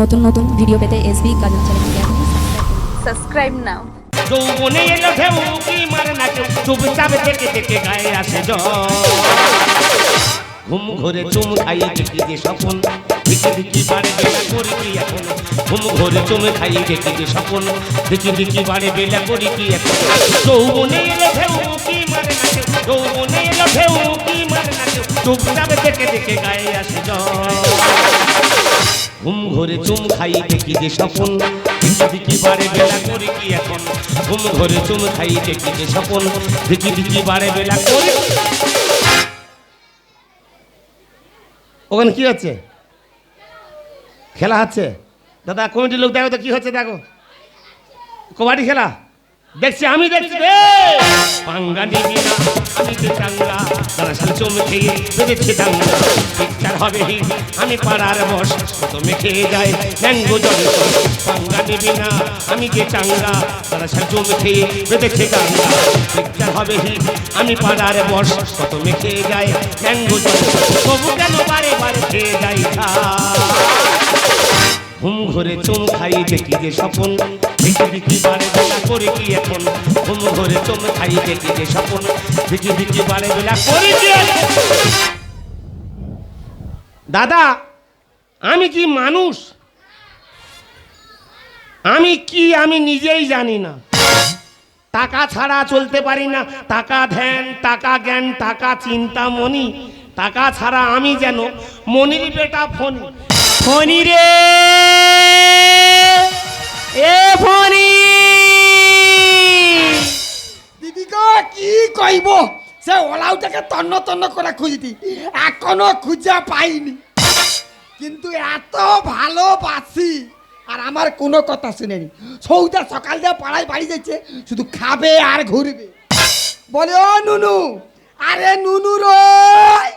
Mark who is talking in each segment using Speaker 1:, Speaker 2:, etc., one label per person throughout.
Speaker 1: নতুন নতুন ভিডিও পেতে এসবি গাজন চ্যানেলকে সাবস্ক্রাইব
Speaker 2: now.
Speaker 3: যৌবনে এলো ঢেউ কি মারে না কেউ চুপচাপ থেকে থেকে গায়ে আসে জল। ঘুম ঘরে চুম খাই দেখি যে স্বপন দেখি দেখি বাড়ে বেলা করি কি এখন? ঘুম ঘরে চুম খাই দেখি যে স্বপন দেখি দেখি বাড়ে বেলা করি কি এখন? যৌবনে এলো ঢেউ কি মারে না কেউ যৌবনে এলো ঢেউ কি মারে না কেউ চুপচাপ থেকে থেকে গায়ে আসে জল। ঘুম ঘরে চুম খাই দেখি যে স্বপন। বেলা করি কি এখন? ঘুম ঘরে চুম খাই দেখি যে বেলা করি। ওখানে কি হচ্ছে? খেলা হচ্ছে? দাদা, কমিটির লোক দেখো তো, কি হচ্ছে দেখো? কবাডি খেলা? দেখছি, আমি দেখছি। আমি খেয়ে পাড়ার বস। তুমি খেয়ে যায় ম্যাঙ্গো জলে। পাঙ্গা নিবি না আমি যে চাঙ্গা। দাদা সালে চুম খেয়ে বেঁধেছে দাঙ্গা। পিকচার হবে হিট আমি পাড়ার বস। কত মেখে যায় ম্যাঙ্গো জলে। তবু কেন বারে বারে খেয়ে যাই ঘুম ঘরে চুম খাই দেখি যে স্বপন। দেখি দেখি বারে বেলা করে কি এখন? ঘুম ঘরে চুম খাই দেখি যে স্বপন। দেখি দেখি বারে বেলা করে কি দাদা, আমি কি মানুষ? আমি কি আমি নিজেই জানি না। টাকা ছাড়া চলতে পারি না। টাকা ধ্যান, টাকা জ্ঞান, টাকা চিন্তা মনি। টাকা ছাড়া আমি যেন মনির বেটা ফোন
Speaker 4: ফণি রে। এ ফণি।
Speaker 5: দিদি গো, কি কইব? সে ওলাউটাকে তন্ন তন্ন করে খুঁজতি। এখনও খুঁজে পাইনি। কিন্তু এত ভালোবাসি আর আমার কোনো কথা শুনেনি। সৌদা সকাল দিয়ে পাড়ায় বাড়ি যাচ্ছে, শুধু খাবে আর ঘুরবে। বলে, ও নুনু আরে নুনু রয়!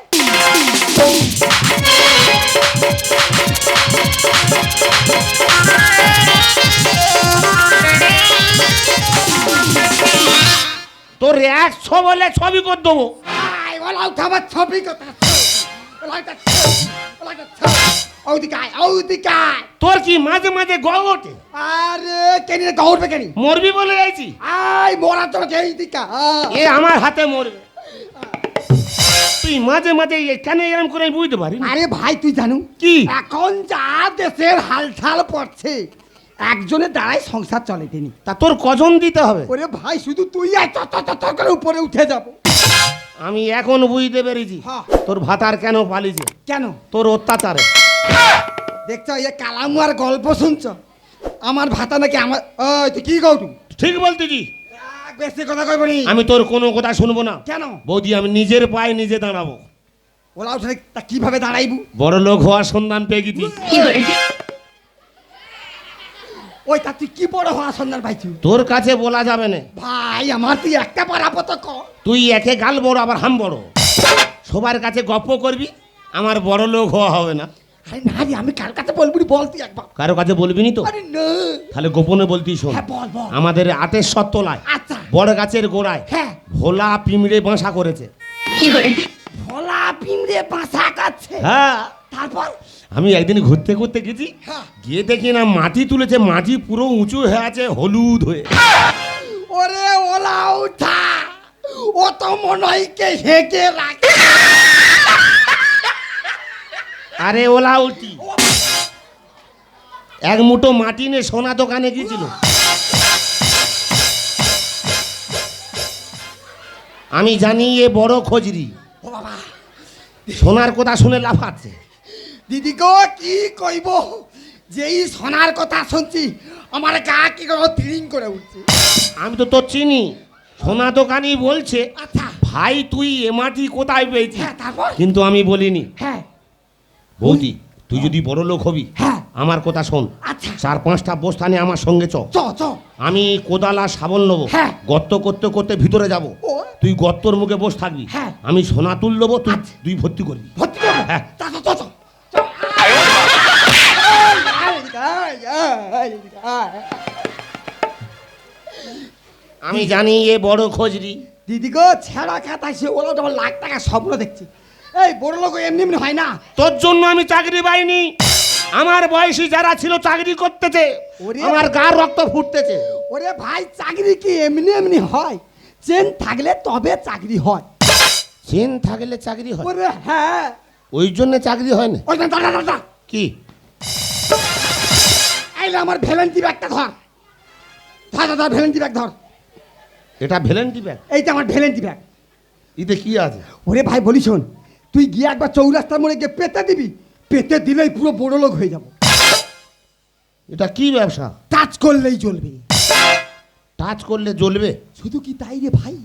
Speaker 3: তোর একশো বলে ছবি করে দেবো।
Speaker 5: ছবি কথা
Speaker 3: তোর কি মাঝে মাঝে গল ওঠে?
Speaker 5: আরে কেনি গৌরবে কেনি?
Speaker 3: মরবি বলে যাইছি?
Speaker 5: আই মোরা তোর এই দিকা?
Speaker 3: এ আমার হাতে মরবে। তুই মাঝে মাঝে এ কেন এরকম করে আমি বুঝতে পারি
Speaker 5: আরে ভাই তুই জানু?
Speaker 3: কি?
Speaker 5: এখন যা দেশের হালচাল পড়ছে একজনের দ্বারাই সংসার চলে তিনি
Speaker 3: তা তোর কজন দিতে হবে?
Speaker 5: ওরে ভাই শুধু তুই আর চট করে উপরে উঠে যাব।
Speaker 3: আমি এখন বুঝতে পেরেছি
Speaker 5: হ্যাঁ।
Speaker 3: তোর ভাতার কেন পালিছে?
Speaker 5: কেন?
Speaker 3: তোর অত্যাচারে।
Speaker 5: দেখছ এই কালামুয়ার গল্প শুনছ? আমার ভাতা নাকি আমার ওই তুই কি কৌটু?
Speaker 3: ঠিক বলতেছি
Speaker 5: বেশি কথা কইব নি।
Speaker 3: আমি তোর কোনো কথা শুনব না।
Speaker 5: কেন?
Speaker 3: বৌদি আমি নিজের পায়ে নিজে দাঁড়াবো।
Speaker 5: ওলা উঠে তা কীভাবে দাঁড়াইবু?
Speaker 3: বড় লোক হওয়ার সন্ধান পেয়ে গেছি।
Speaker 5: ওই তা তুই কি বড় হওয়া সন্ধান পাইছু
Speaker 3: তোর কাছে বলা যাবে না।
Speaker 5: ভাই আমার তুই একটা পারাপত ক
Speaker 3: তুই একে গাল বড় আবার হাম বড়। সবার কাছে গপ্প করবি আমার বড় লোক হওয়া হবে না।
Speaker 5: আরে না রে আমি কার কাছে বলবি বল তুই একবার।
Speaker 3: কারও কাছে বলবি নি তো?
Speaker 5: আরে না।
Speaker 3: তাহলে গোপনে বলতি শোন।
Speaker 5: হ্যাঁ বল বল।
Speaker 3: আমাদের আটের সত্তলায়
Speaker 5: আচ্ছা।
Speaker 3: বড় গাছের গোড়ায়
Speaker 5: হ্যাঁ।
Speaker 3: ভোলা পিমড়ে বাসা করেছে।
Speaker 5: ভোলা পিমড়ে বাসা কাছে
Speaker 3: হ্যাঁ।
Speaker 5: তারপর?
Speaker 3: আমি একদিন ঘুরতে ঘুরতে গেছি
Speaker 5: হ্যাঁ।
Speaker 3: গিয়ে দেখি না মাটি তুলেছে মাটি পুরো উঁচু হয়ে আছে হলুদ হয়ে।
Speaker 5: ওরে ওলা উঠা ও তো মনে হয় কে হেঁকে রাখে।
Speaker 3: আরে ওলা উল্টি। এক মুঠো মাটি নিয়ে সোনা দোকানে গিয়েছিল। আমি জানি এ বড় খোঁজরি।
Speaker 5: ও বাবা।
Speaker 3: সোনার কথা শুনে লাফাচ্ছে
Speaker 5: দিদি গো কি কইব? যেই সোনার কথা শুনছি আমার গা কি করে তিরিং করে উঠছে।
Speaker 3: আমি তো তোর চিনি। সোনা দোকানি বলছে
Speaker 5: আচ্ছা।
Speaker 3: ভাই তুই এ মাটি কোথায় পেয়েছিস?
Speaker 5: হ্যাঁ
Speaker 3: কিন্তু আমি বলিনি।
Speaker 5: হ্যাঁ।
Speaker 3: বৌদি তুই যদি বড় লোক হবি
Speaker 5: হ্যাঁ।
Speaker 3: আমার কথা শোন।
Speaker 5: আচ্ছা।
Speaker 3: চার পাঁচটা বস্তানে আমার সঙ্গে চ। আমি কোদাল আর শাবল নেব।
Speaker 5: হ্যাঁ।
Speaker 3: গর্ত করতে করতে ভিতরে যাব। তুই গর্তর মুখে বস থাকবি।
Speaker 5: হ্যাঁ।
Speaker 3: আমি সোনা তুল দেবো তুই
Speaker 5: আচ্ছা।
Speaker 3: তুই ভর্তি করবি।
Speaker 5: ভর্তি করব?
Speaker 3: হ্যাঁ। আমি জানি এ বড় খোঁজরি
Speaker 5: দিদি গো ছেঁড়া খাতা সে ওরা তোমার লাখ টাকা স্বপ্ন দেখছি। এই বড় লোক এমনি এমনি হয় না।
Speaker 3: তোর জন্য আমি চাকরি পাইনি। আমার বয়সী যারা ছিল চাকরি করতেছে আমার গার রক্ত ফুটতেছে।
Speaker 5: ওরে ভাই চাকরি কি এমনি এমনি হয়? চেন থাকলে তবে চাকরি হয়।
Speaker 3: চেন থাকলে চাকরি হয়?
Speaker 5: ওরে হ্যাঁ।
Speaker 3: ওই জন্য চাকরি হয় না?
Speaker 5: ওই দাঁড়া, দাঁড়া, দাঁড়া।
Speaker 3: কি?
Speaker 5: আইলে আমার ভ্যালেন্টি ব্যাগটা ধর। ধর ধর, ধর ভ্যালেন্টি ব্যাগ ধর।
Speaker 3: এটা ভ্যালেন্টি ব্যাগ?
Speaker 5: এইটা আমার ভ্যালেন্টি ব্যাগ।
Speaker 3: এতে কি আছে?
Speaker 5: ওরে ভাই বলি শোন তুই গিয়ে একবার চৌরাস্তার মোড়ে গিয়ে পেতে দিবি। পেতে দিলেই পুরো বড় লোক হয়ে যাব।
Speaker 3: এটা কি ব্যবসা?
Speaker 5: টাচ করলেই চলবে।
Speaker 3: টাচ করলে জ্বলবে?
Speaker 5: শুধু কি তাই রে ভাই?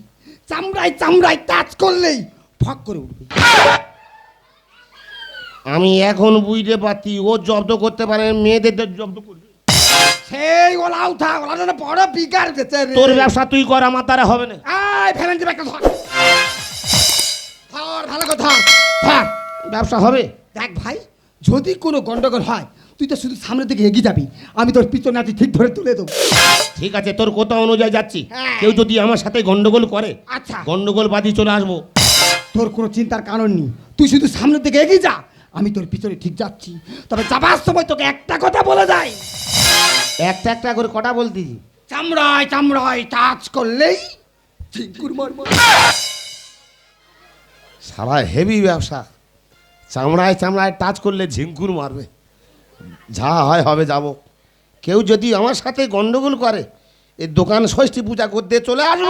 Speaker 5: চামড়ায় চামড়ায় টাচ করলেই ফক করে উঠবে।
Speaker 3: আমি এখন বুঝতে পারছি ও জব্দ করতে পারে মেয়েদের জব্দ করবে।
Speaker 5: সেই ওলা উঠা ওলা যেন বড় বিকার গেছে রে।
Speaker 3: তোর ব্যবসা তুই কর আমার দ্বারা হবে না।
Speaker 5: আয় ভ্যালেন্টি ব্যাগটা ধর। ধর ভালো করে ধর
Speaker 3: ব্যবসা হবে।
Speaker 5: দেখ ভাই যদি কোনো গন্ডগোল হয় তুই তো শুধু সামনের দিকে এগিয়ে যাবি আমি তোর পিছনে আছি ঠিক ধরে তুলে দেবো।
Speaker 3: ঠিক আছে তোর কথা অনুযায়ী যাচ্ছি।
Speaker 5: হ্যাঁ।
Speaker 3: কেউ যদি আমার সাথে গন্ডগোল করে
Speaker 5: আচ্ছা।
Speaker 3: গন্ডগোল বাদি চলে আসব।
Speaker 5: তোর কোনো চিন্তার কারণ নেই। তুই শুধু সামনের দিকে এগিয়ে যা আমি তোর পিছনে ঠিক যাচ্ছি। তবে যাবার সময় তোকে একটা কথা বলে যাই।
Speaker 3: একটা একটা করে কটা বলতেছি
Speaker 5: চামড়ায় চামড়ায় টাচ করলেই ঝিঙ্কুর মারবো
Speaker 3: সারা হেভি ব্যবসা। চামড়ায় চামড়ায় টাচ করলে ঝিঙ্কুর মারবে। যা হয় হবে যাব। কেউ যদি আমার সাথে গন্ডগোল করে এই দোকান ষষ্ঠী পূজা করতে চলে আসব।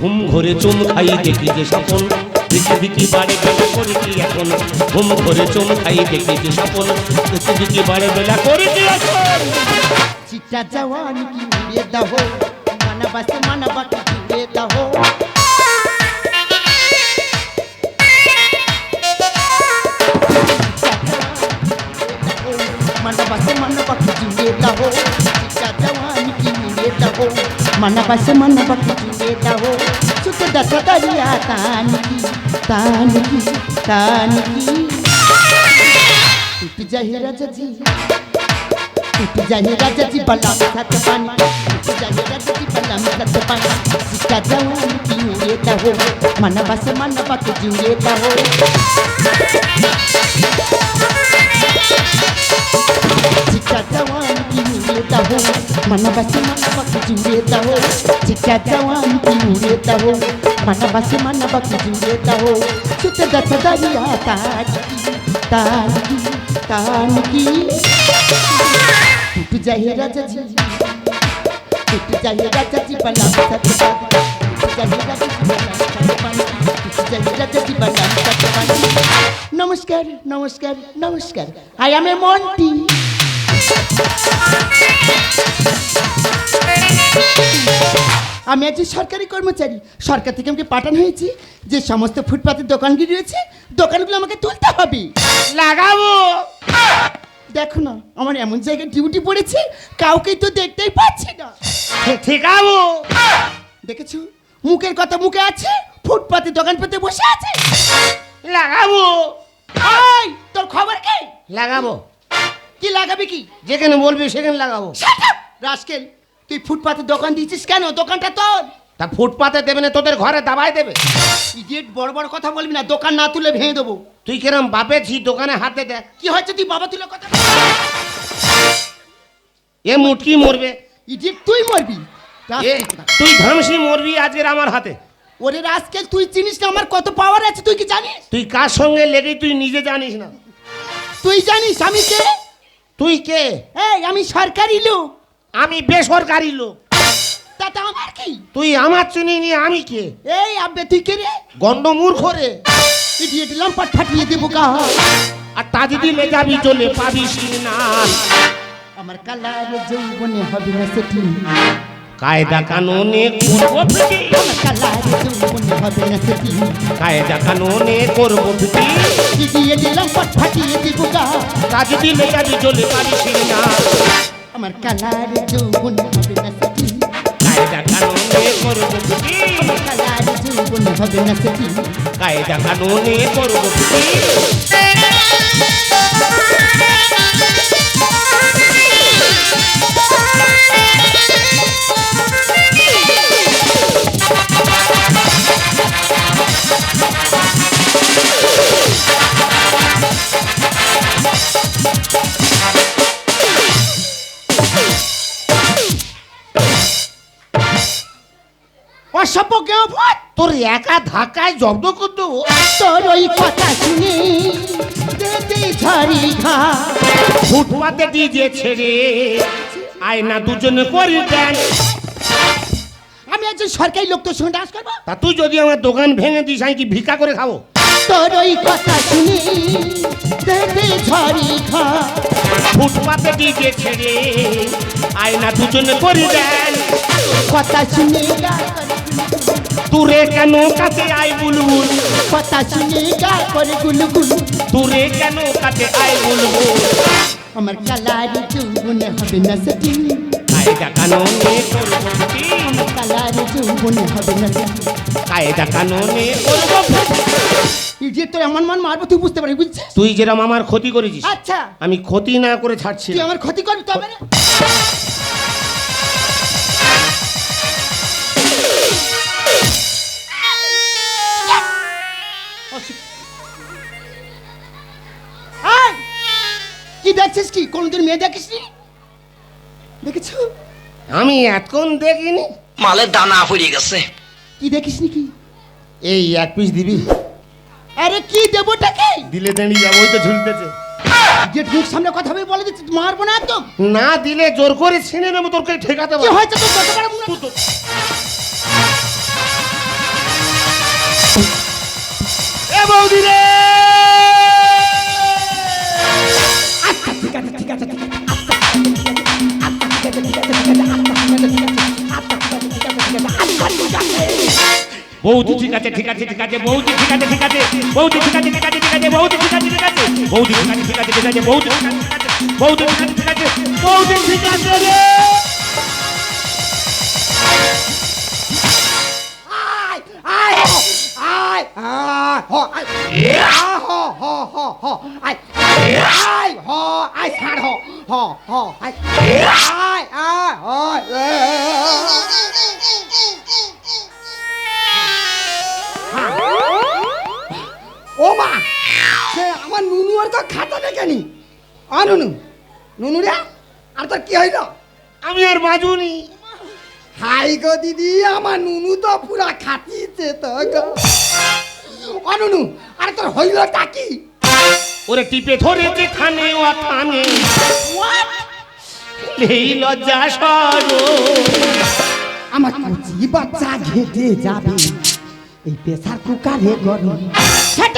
Speaker 3: ঘুম ঘরে চুম খাই দেখি যে স্বপন। দেখি দেখি বাড়ি বেলা করি কি এখন ঘুম ঘরে চুম খাই দেখি যে স্বপন দেখি দেখি বাড়ি বেলা করি কি এখন
Speaker 2: चिट्टा जवान की उड़ेता हो मन बस मन बक उड़ेता हो मन बस मन बक उड़ेता हो चिट्टा जवान की उड़ेता हो मन बस मन बक उड़ेता हो दसदरिया तानकी तानकी तानकी। टूट जाही रजजी, टूट जाही रजजी बलम सत बन। टूट जाही रजजी बलम सत बन। सिक्का जवान पीए दहो मन बस मन बक जिए दहो మనబసి మనబకి జూడేతావో చిక్కేద్దావానికి ఊడేతావో మనబసి మనబకి జూడేతావో చుట్టద చదరియా తానికి తానికి తానికి తుట్టు జహే రజజీ తుట్టు జహే రజజీ బలం సత్యవాది নমস্কার নমস্কার নমস্কার আই এম এ মন্টি আমি একজন সরকারি কর্মচারী। সরকার থেকে আমাকে পাঠানো হয়েছে যে সমস্ত ফুটপাতের দোকানগুলি রয়েছে দোকানগুলো আমাকে তুলতে হবে।
Speaker 3: লাগাবো।
Speaker 2: দেখো না আমার এমন জায়গায় ডিউটি পড়েছে কাউকেই তো দেখতেই পাচ্ছি না।
Speaker 3: ঠিকাবো।
Speaker 2: দেখেছ? মুখের কথা মুখে আছে ফুটপাতে দোকান পেতে বসে আছে।
Speaker 3: লাগাবো।
Speaker 2: তোর খবর কি?
Speaker 3: লাগাবো।
Speaker 2: কি লাগাবি কি?
Speaker 3: যেখানে বলবি সেখানে লাগাবো।
Speaker 2: রাজকেল তুই ফুটপাতে দোকান দিয়েছিস কেন? দোকানটা তোর।
Speaker 3: তা ফুটপাতে দেবে না তোদের ঘরে দাবাই দেবে।
Speaker 2: ইডিয়েট বড় বড় কথা বলবি না দোকান না তুলে ভেঙে দেবো।
Speaker 3: তুই কিরম বাপে ছি দোকানে হাতে দেখ।
Speaker 2: কি হয়েছে তুই বাবা তুলে কথা
Speaker 3: এ মুটকি মরবে।
Speaker 2: ইডিয়েট তুই মরবি।
Speaker 3: তুই ধামসি মরবি আজকের আমার হাতে।
Speaker 2: ওরে রাস্কেল তুই চিনিস না আমার কত পাওয়ার আছে তুই কি জানিস?
Speaker 3: তুই কার সঙ্গে লেগে তুই নিজে জানিস না।
Speaker 2: তুই জানিস আমি কে?
Speaker 3: তুই কে?
Speaker 2: এই আমি সরকারি লোক।
Speaker 3: আমি বেসরকারি লোক।
Speaker 2: তাতে আমার কি?
Speaker 3: তুই আমার চিনি নি আমি কে?
Speaker 2: এই আব্বে তুই কে রে?
Speaker 3: গন্ড মূর্খ রে।
Speaker 2: ইডিয়েট লম্পট ফাটিয়ে দেবো গা।
Speaker 3: আর তা যদি লে যাবি চলে পাবি না।
Speaker 2: আমার কালার যৌবনে হবে না সেটি।
Speaker 3: কায়দা কানুনে করব
Speaker 2: না
Speaker 3: কায়দা কানুনে করব
Speaker 2: লম্পট ফাটিয়ে দেবো গা
Speaker 3: তা যদি লে যাবি চলে পাবি সিগনাল
Speaker 2: আমার কালার যৌবনে হবে না। সেটি
Speaker 3: কায়দা কানুনে করব
Speaker 2: কালার যৌবনে হবে না সেটি
Speaker 3: কায়দা কানুনে তোর একা ধাক্কায় জব্দ করে দেবো।
Speaker 2: তোর ওই কথা শুনে দেতে ঝাড়ি ঘা
Speaker 3: ফুটপাতে ডিজে ছেড়ে আয়না দুজনে করি দেন।
Speaker 2: আমি একজন সরকারি লোক তোর সঙ্গে ডান্স করব?
Speaker 3: তা তুই যদি আমার দোকান ভেঙে দিস আমি কি ভিক্ষা করে খাব?
Speaker 2: তোর ওই কথা শুনে দেতে ঝাড়ি ঘা
Speaker 3: ফুটপাতে ডিজে ছেড়ে আয়না দুজনে করি দেন।
Speaker 2: কথা শুনে গা করে
Speaker 3: দূরে কেন কাছে আয় বুলবুল?
Speaker 2: কথা শুনে গা করে গুলু গুলু
Speaker 3: দূরে কেন কাছে আয় বুলবুল?
Speaker 2: আমার কালারি যৌবনে হবে না সেটিং
Speaker 3: কায়দা কানুনে করব ফিটিং।
Speaker 2: কালারি যৌবনে হবে না সেটিং
Speaker 3: কায়দা কানুনে করব।
Speaker 2: ইডিয়েট তোর এমন মান মারবো তুই বুঝতে পারবি বুঝছিস?
Speaker 3: তুই যেরকম আমার ক্ষতি করেছিস
Speaker 2: আচ্ছা।
Speaker 3: আমি ক্ষতি না করে ছাড়ছি
Speaker 2: তুই। আমার ক্ষতি করবি তবে না। দেখছিস কি? কোনদিন মেয়ে দেখিস নি দেখেছ?
Speaker 3: আমি এতক্ষণ দেখিনি।
Speaker 6: মালের দানা ফুরিয়ে গেছে।
Speaker 2: কি দেখিস নি কি?
Speaker 3: এই এক পিস দিবি।
Speaker 2: আরে কি দেবটাকে
Speaker 3: দিলে দাঁড়িয়ে যাব ওই তো ঝুলতেছে।
Speaker 2: যে মুখ সামনে কথা হবে বলে দিচ্ছি মারবো না একদম।
Speaker 3: না দিলে জোর করে ছিনে নেব তোর কে ঠেকাতে
Speaker 2: কি হয়েছে তোর কত বড় মুখ
Speaker 3: এ বৌদি রে! বৌদি ঠিক আছে ঠিক আছে ঠিক আছে বৌদি ঠিক আছে ঠিক আছে বৌদি ঠিক আছে ঠিক আছে ঠিক আছে বৌদি ঠিক আছে ঠিক আছে বৌদি ঠিক আছে ঠিক আছে ঠিক আছে বৌদি বৌদি ঠিক আছে ঠিক আছে বৌদি ঠিক আছে রে
Speaker 5: আয় আয় আয় খাতা দেখেনি নুনু। নুনু রে আর তোর কি হইল?
Speaker 3: আমি আর বাজুনি
Speaker 5: হাই গো দিদি আমার নুনু তো পুরা খাটিয়েছে তো গো। ও নুনু আরে তোর হইলটা কি?
Speaker 3: ওরে টিপে ধরেছে খানে ও থানে। এই লজ্জা সরো।
Speaker 5: আমার কুচি বাচ্চা ঘেটে যাবে এই প্রেসার কুকারে গরম। সেট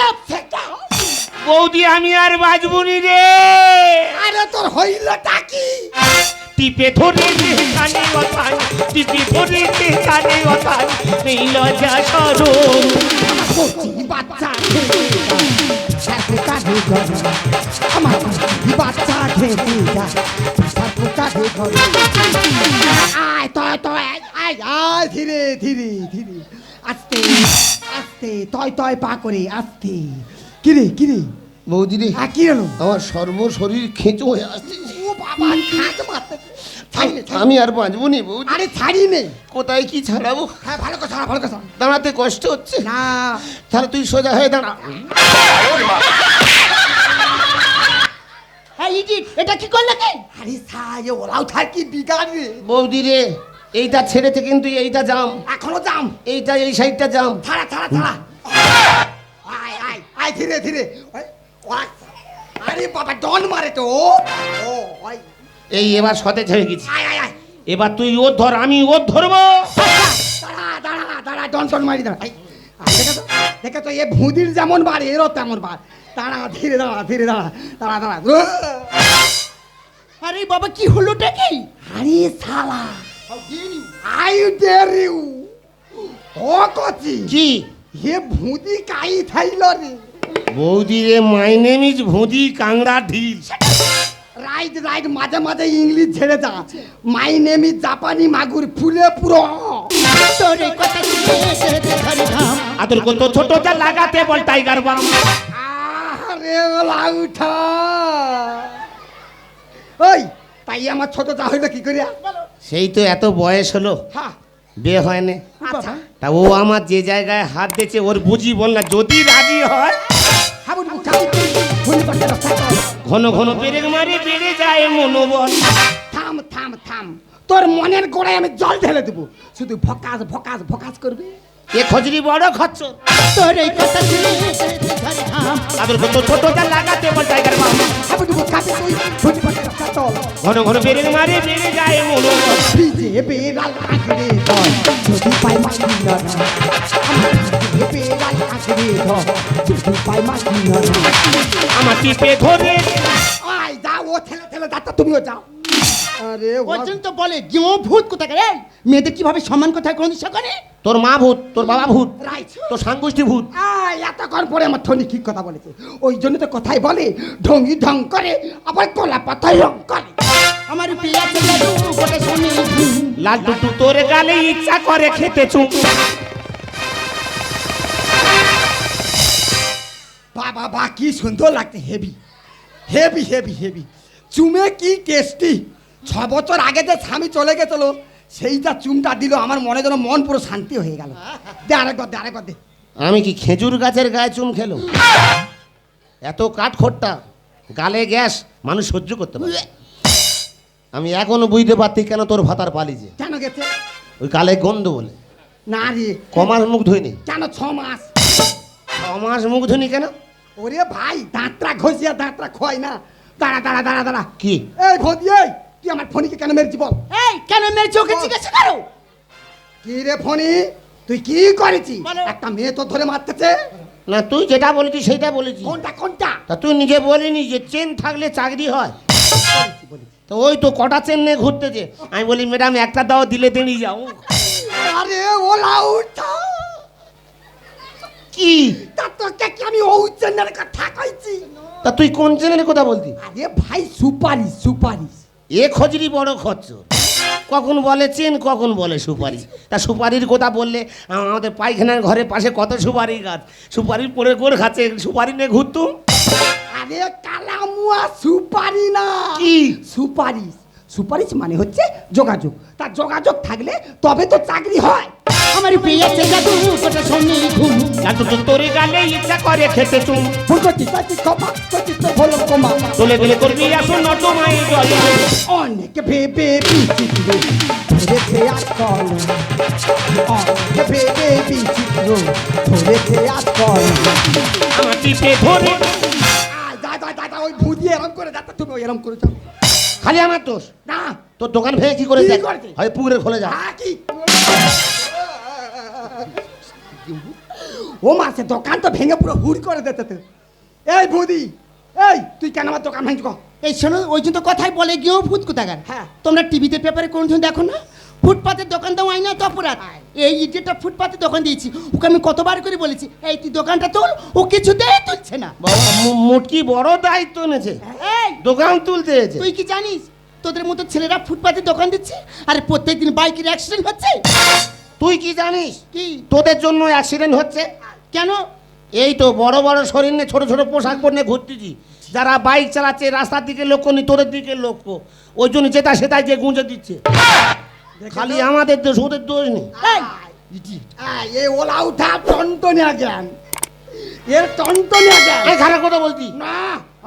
Speaker 3: বৌদি আমি আর বাজবুনি রে।
Speaker 5: আরে তোর হইল টাকি
Speaker 3: টিপে ধরেছে খানে ও থানে টিপে ধরেছে খানে ও থানে এই লজ্জা সরো
Speaker 5: বাচ্চা আমার বাচ্চা গরম আয় তয় তয় আয় আয় ধীরে ধীরে ধীরে। আস্তে আস্তে তয় তয় পা করে আস্তে। কিরে কিরে
Speaker 3: বৌদি রে
Speaker 5: আ কি হলো?
Speaker 3: আমার সর্ব শরীর খেঁচো হয়ে আসছে।
Speaker 5: ও বাবা খাট মারতে। ছাড়ি নে, ছাড়ি নে।
Speaker 3: আমি আর
Speaker 5: আরে ছাড়ি নে।
Speaker 3: কোথায় কি ছাড়াবো?
Speaker 5: হ্যাঁ ভালো কথা ভালো কথা
Speaker 3: দাঁড়াতে কষ্ট হচ্ছে।
Speaker 5: না।
Speaker 3: তাহলে তুই সোজা হয়ে দাঁড়া।
Speaker 2: হ্যাঁ ইডিট এটা কি করলে কি?
Speaker 5: আরে সাই ওরাও থাকি বিগাড়
Speaker 3: বৌদি রে এইটা ছেড়েছে কিন্তু এইটা জাম।
Speaker 5: এখনও যাম
Speaker 3: এইটা এই সাইডটা জাম।
Speaker 5: ছাড়া ছাড়া ছাড়া। আয় ধীরে ধীরে। আরে বাবা ডন মারে তো। ও
Speaker 3: এই এবার সতেজ হয়ে গেছি।
Speaker 5: আয় আয় আয়।
Speaker 3: এবার তুই ওর ধর আমি ওর ধরবো।
Speaker 5: দাঁড়া দাঁড়া দাঁড়া ডন টন মারি দাঁড়া। দেখে তো দেখে তো এ ভুদির যেমন বার এরও তেমন বার। দাঁড়া ধীরে দাঁড়া ধীরে দাঁড়া দাঁড়া দাঁড়া!
Speaker 2: আরে বাবা কি হলোটা কি?
Speaker 5: আরে শালা। I dare you. ও কচি।
Speaker 3: কি?
Speaker 5: হে ভুদি কাই থাইল রে।
Speaker 3: বৌদি রে মাই নেম ইজ ভুঁদি কাংড়া ঢিল।
Speaker 5: রাইট রাইট মাঝে মাঝে ইংলিশ ছেড়ে যা। মাই নেম ইজ জাপানি মাগুর ফুলে পুরো।
Speaker 3: আদর কত ছোট যা লাগাতে বল টাইগার বাম।
Speaker 5: আরে ওলা উঠা ওই তাই আমার ছোট যা হইল কি করিয়া?
Speaker 3: সেই তো এত বয়স হলো।
Speaker 5: হ্যাঁ
Speaker 3: বিয়ে হয়নি
Speaker 5: আচ্ছা।
Speaker 3: তা ও আমার যে জায়গায় হাত দিয়েছে ওর বুঝি বল না যদি রাজি হয় ঘন ঘন পেরেক মারি বেড়ে যায় মনোবল।
Speaker 5: থাম থাম থাম। তোর মনের গোড়ায় আমি জল ঢেলে দেবো। শুধু ভকাস ভকাস ভকাস করবি?
Speaker 3: এ খজরি বড় খচ্চ।
Speaker 2: তোর এই কথা শুনে।
Speaker 3: তাদের তো ছোটটা লাগাতে বল টাইগার বাম।
Speaker 5: হাবু ডুবু কাছে তুই ফুটি ফুটি রাস্তা চল
Speaker 3: ঘন ঘন বেড়ে মারে বেড়ে যায় মনো।
Speaker 5: ভিজে বেড়াল আঁকড়ে ধর। যদি পাই মাটি না ভিজে বেড়াল আঁকড়ে ধর। যদি পাই মাটি না
Speaker 3: আমার টিপে ধরে
Speaker 5: আয় যাও ও ঠেলে ঠেলে যাত্রা তুমিও যাও। আরে
Speaker 2: ওই জন্য তো বলে গেঁয়ো ভূত কোথায় রে মেয়েদের কীভাবে সম্মান কোথায় কোনো দিশা করে?
Speaker 3: তোর মা ভূত তোর বাবা ভূত
Speaker 5: রাইট
Speaker 3: তোর সাংগোষ্ঠী ভূত।
Speaker 5: আয় এতক্ষণ পরে আমার থনি ঠিক কথা বলেছে? ওই জন্য তো কথাই বলে ঢঙ্গি ঢং করে আবার কলা পাতায় রং করে।
Speaker 2: আমার প্রিয়া ছেলে গোটা শুনে।
Speaker 3: লাল টুটু তোর গালে ইচ্ছা করে খেতে চুপ।
Speaker 5: বাবা বা কি সুন্দর লাগছে হেভি। Heavy heavy heavy. চুমে কি টেস্টি ছ বছর আগে যে স্বামী চলে গেছিল সেইটা চুমটা দিল আমার মনে যেন মন পুরো শান্তি হয়ে গেল। দে আরেকবার দে আরেকবার দে।
Speaker 3: আমি কি খেজুর গাছের গায়ে চুম খেলো এত কাঠ খোট্টা গালে গ্যাস মানুষ সহ্য করতে পারে আমি এখনও বুঝতে পারতি কেন তোর ভাতার পালিছে
Speaker 5: কেন গেছে?
Speaker 3: ওই গালে গন্ধ বলে।
Speaker 5: না রে।
Speaker 3: কমাস মুখ ধুইনি?
Speaker 5: কেন ছ মাস?
Speaker 3: ছ মাস মুখ ধুনি কেন?
Speaker 5: ওরে ভাই দাঁতটা ঘষিয়া দাঁতটা খোয় না। দাঁড়া দাঁড়া দাঁড়া দাঁড়া।
Speaker 3: কি?
Speaker 5: এই ভোদি এই তুই আমার ফোনিকে কেন মেরেছি বল?
Speaker 2: এই কেন মেরে চোখে জিজ্ঞাসা করো।
Speaker 5: কি রে ফোনি তুই কি করেছি? একটা মেয়ে তো ধরে মারতেছে?
Speaker 3: না তুই যেটা বলেছিস সেটা বলেছিস
Speaker 5: কোনটা কোনটা?
Speaker 3: তা তুই নিজে বলিনি যে চেন থাকলে চাকরি হয়? তো ওই তো কটা চেন নিয়ে ঘুরতেছে। আমি বলি ম্যাডাম একটা দাও দিলে দেনি যাও।
Speaker 5: আরে ওলা উঠা।
Speaker 3: কি?
Speaker 5: তোকে কি আমি ঔচন্যের কথা কইছি
Speaker 3: তা তুই কোন চেনের কথা বলতি?
Speaker 5: আরে ভাই সুপারিশ সুপারিশ।
Speaker 3: এ খজরি বড় খরচ কখন বলে চেন কখন বলে সুপারি। তা সুপারির কথা বললে আমাদের পায়খানার ঘরের পাশে কত সুপারি গাছ? সুপারি পরে করে খাচ্ছে সুপারি নিয়ে ঘুরতুম?
Speaker 5: আরে কালামুয়া সুপারি না।
Speaker 3: কি?
Speaker 5: সুপারিশ। সুপারিশ মানে হচ্ছে যোগাযোগ। তা যোগাযোগ থাকলে তবে তো চাকরি হয়।
Speaker 2: আমার শুনে ঘুম।
Speaker 3: তো তোরে গালে ইচ্ছা করে খেতে
Speaker 5: কচি তো কমা।
Speaker 3: তোলে গেলে করবি নটমাই জলে।
Speaker 5: অনেক ভেবে বিচিত্র ধরেছে আজকল অনেক ভেবে বিচিত্র ধরেছে আজকল
Speaker 3: আমার টিপে ধরে
Speaker 5: ওই এরম করে যাতে তুমি ওই এরম করে যাও
Speaker 3: খালি আমার দোষ?
Speaker 5: না।
Speaker 3: তোর দোকান ভেঙে কি করে হয় পুকুরে খোলে যা।
Speaker 5: হ্যাঁ, কি? ও মাসে দোকান তো ভেঙে পুরো হুড় করে দিতে তো। এই বুদি এই তুই কেন আমার দোকান ভাঙছ?
Speaker 2: এই শোনো ওই জন্য তো কথাই বলে গেঁয়ো ভূত কোথাকার।
Speaker 5: হ্যাঁ।
Speaker 2: তোমরা টিভিতে পেপারে কোনদিন দেখো না? ফুটপাতের দোকান দাও আইনা তো অপরাধ। এই ইডিয়েটটা ফুটপাতের দোকান দিয়েছি। ওকে আমি কতবার করে বলেছি এই তুই দোকানটা তোল ও কিছুতেই তুলছে না।
Speaker 3: বাবা মু- বড় দায়িত্ব নেছে
Speaker 2: এই
Speaker 3: দোকান তুলতে
Speaker 2: তুই কি জানিস? তোদের মতো ছেলেরা ফুটপাতে দোকান দিচ্ছে আর প্রত্যেকদিন বাইকের অ্যাক্সিডেন্ট হচ্ছে?
Speaker 3: তুই কি জানিস?
Speaker 2: কি?
Speaker 3: তোদের জন্য অ্যাক্সিডেন্ট হচ্ছে।
Speaker 2: কেন?
Speaker 3: এই তো বড় বড় শরীর নিয়ে ছোট ছোট পোশাক পরে ঘুরতেছি। যারা বাইক চালাচ্ছে রাস্তার দিকে লক্ষ্য নি তোদের দিকে লক্ষ্য ওই জন্য যেটা সেটাই যে গুঁজে দিচ্ছে। খালি আমাদের দোষ ওদের দোষ নেই।
Speaker 5: এ ওলা উঠা টনটনিয়া জ্ঞান। এর টনটনিয়া জ্ঞান।
Speaker 3: খারাপ কথা বলছি
Speaker 5: না।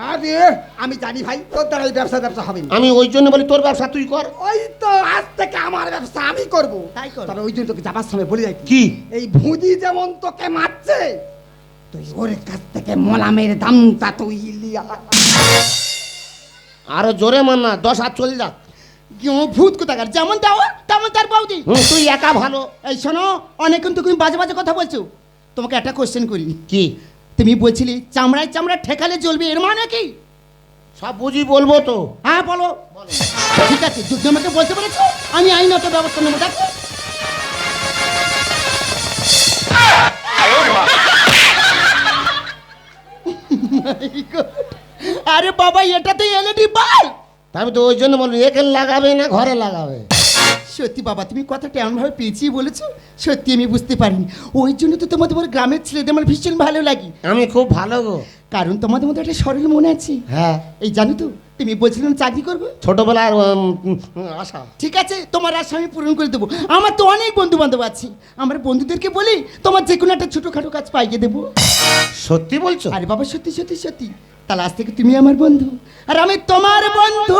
Speaker 5: আরে আমি জানি ভাই তোর দ্বারা এই ব্যবসা ব্যবসা হবে না।
Speaker 3: আমি ওই জন্য বলি তোর ব্যবসা তুই কর।
Speaker 5: ওই তো আজ থেকে আমার ব্যবসা আমি করব।
Speaker 2: তাই কর।
Speaker 5: তবে ওই জন্য তোকে যাবার সময় বলে যাই
Speaker 3: কি?
Speaker 5: এই ভুদি যেমন তোকে মারছে তুই ওর কাছ থেকে মলামের দামটা তুই লিয়া
Speaker 3: আরও জোরে মান না দশ হাত চলে যাক
Speaker 2: ভূত কোথাকার? যেমন দেওয়া তেমন তার বৌদি।
Speaker 3: তুই একা ভালো।
Speaker 2: এই শোনো অনেক কিন্তু তুমি বাজে বাজে কথা বলছো। তোমাকে একটা কোশ্চেন করি।
Speaker 3: কি?
Speaker 2: তুমি বলছিলি চামড়ায় চামড়া ঠেকালে জ্বলবে এর মানে কি?
Speaker 3: সব বুঝি বলব তো।
Speaker 2: হ্যাঁ বলো। ঠিক আছে যদি আমাকে বলতে পেরেছ? আমি আইনত ব্যবস্থা নেব দেখো। আরে বাবা এটা তো এলইডি বাল্ব
Speaker 3: তা আমি তো ওই জন্য বলি এখানে লাগাবে না ঘরে লাগাবে।
Speaker 2: সত্যি বাবা তুমি কথাটা এমনভাবে পেঁচিয়ে বলেছ সত্যি আমি বুঝতে পারিনি। ওই জন্য তো তোমাদের তোমার গ্রামের ছেলেদের আমার ভীষণ ভালো লাগে।
Speaker 3: আমি খুব ভালো গো।
Speaker 2: কারণ তোমাদের মধ্যে একটা সরল মনে আছে।
Speaker 3: হ্যাঁ।
Speaker 2: এই জানো তো তুমি বলছিলাম চাকরি করবে?
Speaker 3: ছোটবেলার আশা।
Speaker 2: ঠিক আছে তোমার আশা আমি পূরণ করে দেবো। আমার তো অনেক বন্ধু বান্ধব আছে। আমার বন্ধুদেরকে বলি তোমার যে কোনো একটা ছোটোখাটো কাজ পাইয়ে দেবো।
Speaker 3: সত্যি বলছো?
Speaker 2: আরে বাবা সত্যি সত্যি সত্যি। তাহলে আজ থেকে তুমি আমার বন্ধু। আর আমি তোমার বন্ধু।